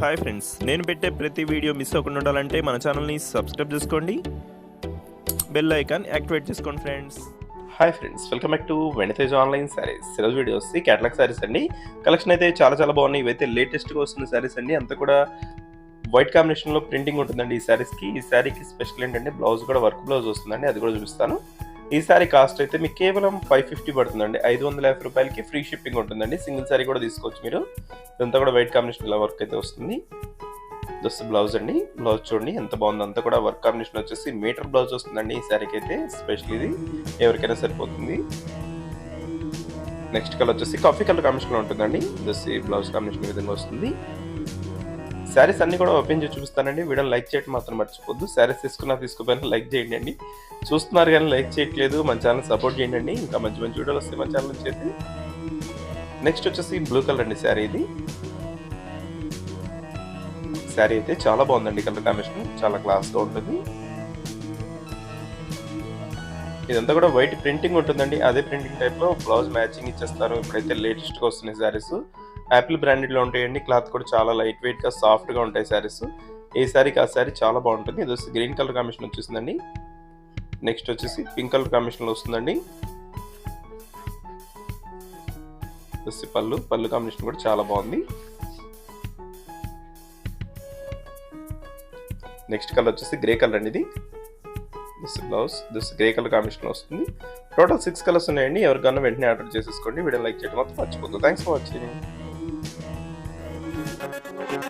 Hi friends నేను పెట్టే ప్రతి వీడియో మిస్ అవ్వకుండా ఉండాలంటే మన ఛానల్ని సబ్స్క్రైబ్ చేసుకోండి. బెల్ ఐకాన్ యాక్టివేట్ చేసుకోండి friends. Hi friends welcome back to వెనితేజ్ online saris. ఈరోజు వీడియో వస్తే క్యాటలాగ్ శారీస్ అండి. కలెక్షన్ అయితే చాలా చాలా బాగున్నాయి. ఇవైతే లేటెస్ట్గా వస్తున్న శారీస్ అండి. అంతా కూడా వైట్ కాంబినేషన్లో ప్రింటింగ్ ఉంటుందండి ఈ శారీస్కి. ఈ శారీకి స్పెషల్ ఏంటంటే బ్లౌజ్ కూడా వర్క్ బ్లౌజ్ వస్తుందండి. అది కూడా చూపిస్తాను. ఈ సారీ కాస్ట్ అయితే మీకు కేవలం ఫైవ్ ఫిఫ్టీ పడుతుందండి. ఐదు వందల యాభై రూపాయలకి ఫ్రీ షిప్పింగ్ ఉంటుందండి. సింగిల్ సారీ కూడా తీసుకోవచ్చు మీరు. ఇదంతా కూడా వైట్ కాంబినేషన్ ఇలా వర్క్ అయితే వస్తుంది. జస్ట్ బ్లౌజ్ అండి. బ్లౌజ్ చూడండి ఎంత బాగుంది. అంతా కూడా వర్క్ కాంబినేషన్ వచ్చేసి మీటర్ బ్లౌజ్ వస్తుందండి ఈ శారీకి అయితే స్పెషల్ ఇది. ఎవరికైనా సరిపోతుంది. నెక్స్ట్ కలర్ వచ్చేసి కాఫీ కలర్ కాంబినేషన్ ఉంటుందండి. జస్ట్ ఈ బ్లౌజ్ కాంబినేషన్ విధంగా వస్తుంది. శారీస్ అన్ని కూడా ఓపెన్ చేసి చూపిస్తానండి. వీడియో లైక్ చేయడం మాత్రం మర్చిపోద్దు శారీస్ తీసుకున్నా తీసుకోపోయినా లైక్ చేయండి అండి. చూస్తున్నారు కానీ లైక్ చేయట్లేదు. మన ఛానల్ సపోర్ట్ చేయండి అండి. ఇంకా మంచి మంచి వీడియోలు వస్తాయి మన ఛానల్ నుంచి అయితే. నెక్స్ట్ వచ్చేసి బ్లూ కలర్ అండి శారీ ఇది. శారీ అయితే చాలా బాగుందండి కలర్ కాంబినేషన్ చాలా క్లాస్గా ఉంటుంది. ఇదంతా కూడా వైట్ ప్రింటింగ్ ఉంటుందండి. అదే ప్రింటింగ్ టైప్లో బ్లౌజ్ మ్యాచింగ్ ఇచ్చేస్తారు. ఇప్పుడైతే లేటెస్ట్గా వస్తున్నాయి శారీస్ యాపిల్ బ్రాండెడ్లో ఉంటాయండి. క్లాత్ కూడా చాలా లైట్ వెయిట్గా సాఫ్ట్గా ఉంటాయి శారీస్ ఏ శారీకి ఆ శారీ చాలా బాగుంటుంది. ఇది వచ్చి గ్రీన్ కలర్ కాంబినేషన్ వచ్చేసిందండి. నెక్స్ట్ వచ్చేసి పింక్ కలర్ కాంబినేషన్లో వస్తుందండి. వచ్చి పళ్ళు. పళ్ళు కాంబినేషన్ కూడా చాలా బాగుంది. నెక్స్ట్ కలర్ వచ్చేసి గ్రే కలర్ అండి ఇది. This blouse this grey colour combination వస్తుంది. టోటల్ సిక్స్ కలర్స్ ఉన్నాయండి. ఎవరికన్నా వెంటనే ఆర్డర్ చేసేసుకోండి. వీడియో లైక్ చేయడం మాత్రం మర్చిపోతుంది thanks for watching Thank you.